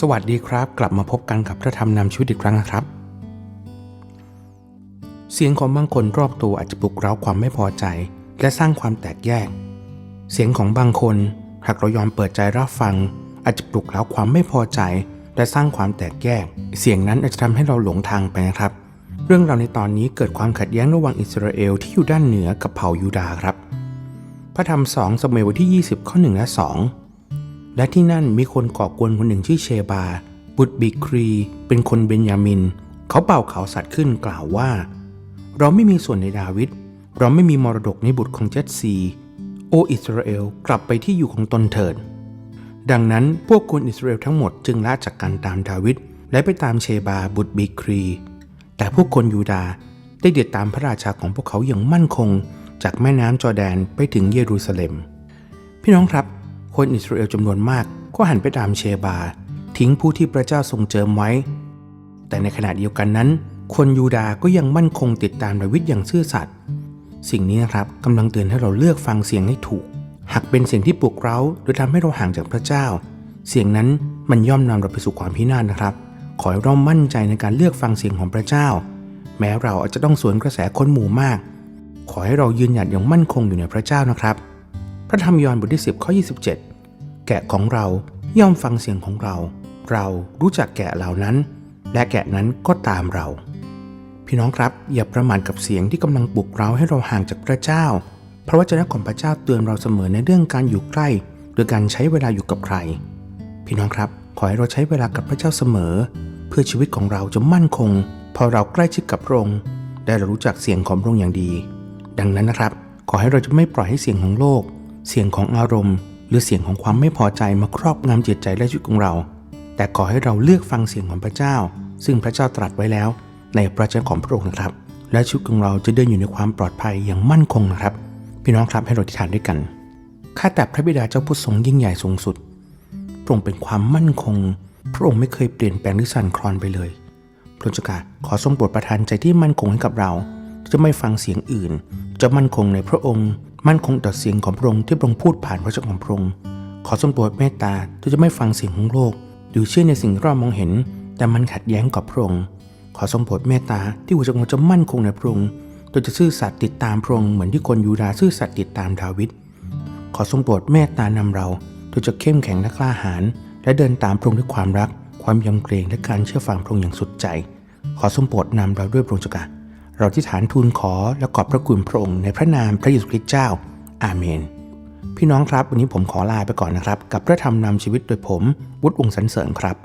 สวัสดีครับ กลับมาพบกันกับพระธรรมนำชีวิตอีกครั้งนะครับ เสียงของบางคนรอบตัวอาจจะปลุกเร้าความไม่พอใจ และสร้างความแตกแยก เสียงของบางคนหากเรายอมเปิดใจรับฟัง อาจจะปลุกเร้าความไม่พอใจ และสร้างความแตกแยก เสียงนั้นอาจจะทำให้เราหลงทางไปนะครับ เรื่องราวในตอนนี้เกิดความขัดแย้งระหว่างอิสราเอลที่อยู่ด้านเหนือกับเผ่ายูดาครับ พระธรรมสองสมัยวันที่ 20 ข้อ1และ2 และที่นั่นมีคนก่อกวนคนหนึ่งชื่อเชบา บุตรบิครี เป็นคนเบนยามิน เขาเป่าเขาสัตว์ขึ้นกล่าวว่า เราไม่มีส่วนในดาวิดเราไม่มีมรดกในบุตรของเจสซีโออิสราเอลกลับไปที่อยู่ของตนเถิด ดังนั้นพวกคนอิสราเอลทั้งหมดจึงละจากการตามดาวิดและไปตามเชบาบุตรบิครี แต่พวกคนยูดาได้เดินตามพระราชาของพวกเขาอย่างมั่นคง จากแม่น้ำจอแดนไปถึงเยรูซาเล็ม พี่น้องครับ คนอิสราเอลจำนวนมากก็หันไปตามเชบา ทิ้งผู้ที่พระเจ้าทรงเจิมไว้ แต่ในขณะเดียวกันนั้น คนยูดาห์ก็ยังมั่นคงติดตามดาวิดอย่างซื่อสัตย์สิ่งนี้นะครับกำลังเตือนให้เราเลือกฟังเสียงให้ถูก หากเป็นเสียงที่ปลุกเร้าหรือทำให้เราห่างจากพระเจ้า เสียงนั้นมันย่อมนำเราไปสู่ความพินาศนะครับ ขอให้เรามั่นใจในการเลือกฟังเสียงของพระเจ้า แม้เราอาจจะต้องสวนกระแสคนหมู่มาก ขอให้เรายืนหยัดอย่างมั่นคงอยู่ในพระเจ้านะครับ ระธรรมยอห์นบทที่ 10 ข้อ 27 แกะของเราย่อมฟังเสียงของเรา เรารู้จักแกะเหล่านั้น และแกะนั้นก็ตามเรา พี่น้องครับอย่าประมาทกับเสียงที่กำลังปลุกเราให้เราห่างจากพระเจ้า เพราะวจนักของพระเจ้าเตือนเราเสมอในเรื่องการอยู่ใกล้ หรือการใช้เวลาอยู่กับใคร พี่น้องครับขอให้เราใช้เวลากับพระเจ้าเสมอ เพื่อชีวิตของเราจะมั่นคง พอเราใกล้ชิดกับพระองค์ได้เรารู้จักเสียงของพระองค์อย่างดี ดังนั้นนะครับ ขอให้เราจะไม่ปล่อยให้เสียงของโลก เสียงของอารมณ์ หรือเสียงของความไม่พอใจมาครอบงำจิตใจและชีวิตของเรา แต่ขอให้เราเลือกฟังเสียงของพระเจ้า ซึ่งพระเจ้าตรัสไว้แล้ว ในพระเจ้าของพระองค์นะครับ และชีวิตของเราจะเดินอยู่ในความปลอดภัยอย่างมั่นคงนะครับ พี่น้องครับให้เราอธิษฐานด้วยกันข้าแต่พระบิดาเจ้าผู้ทรงยิ่งใหญ่สูงสุดพระองค์เป็นความมั่นคง พระองค์ไม่เคยเปลี่ยนแปลงหรือสั่นคลอนไปเลยพระเจ้าค่ะขอทรงโปรดประทานใจที่มั่นคงให้กับเรา จะไม่ฟังเสียงอื่น จะมั่นคงในพระองค์ มั่นคงต่อเสียงของพระองค์ที่พระองค์พูดผ่านพระเจ้าของพระองค์ ขอทรงโปรดเมตตาที่จะไม่ฟังเสียงของโลก หรือเชื่อในสิ่งที่เรามองเห็น แต่มันขัดแย้งกับพระองค์ ขอทรงโปรดเมตตาที่หัวใจของเราจะมั่นคงในพระองค์โดยจะซื่อสัตย์ติดตามพระองค์เหมือนที่คนยูดาซื่อสัตย์ติดตามดาวิด ขอทรงโปรดเมตตานำเราโดยจะเข้มแข็งและกล้าหาญและเดินตามพระองค์ด้วยความรัก ความยำเกรงและการเชื่อฟังพระองค์อย่างสุดใจ ขอทรงโปรดนำเราด้วยพระองค์เจ้า เราที่ฐานทูลขอและขอบพระคุณพระองค์ในพระนามพระเยซูคริสต์เจ้า อาเมน พี่น้องครับวันนี้ผมขอลาไปก่อนนะครับ กับพระธรรมนำชีวิตโดยผมวุฒิวงศ์สันเสริญครับ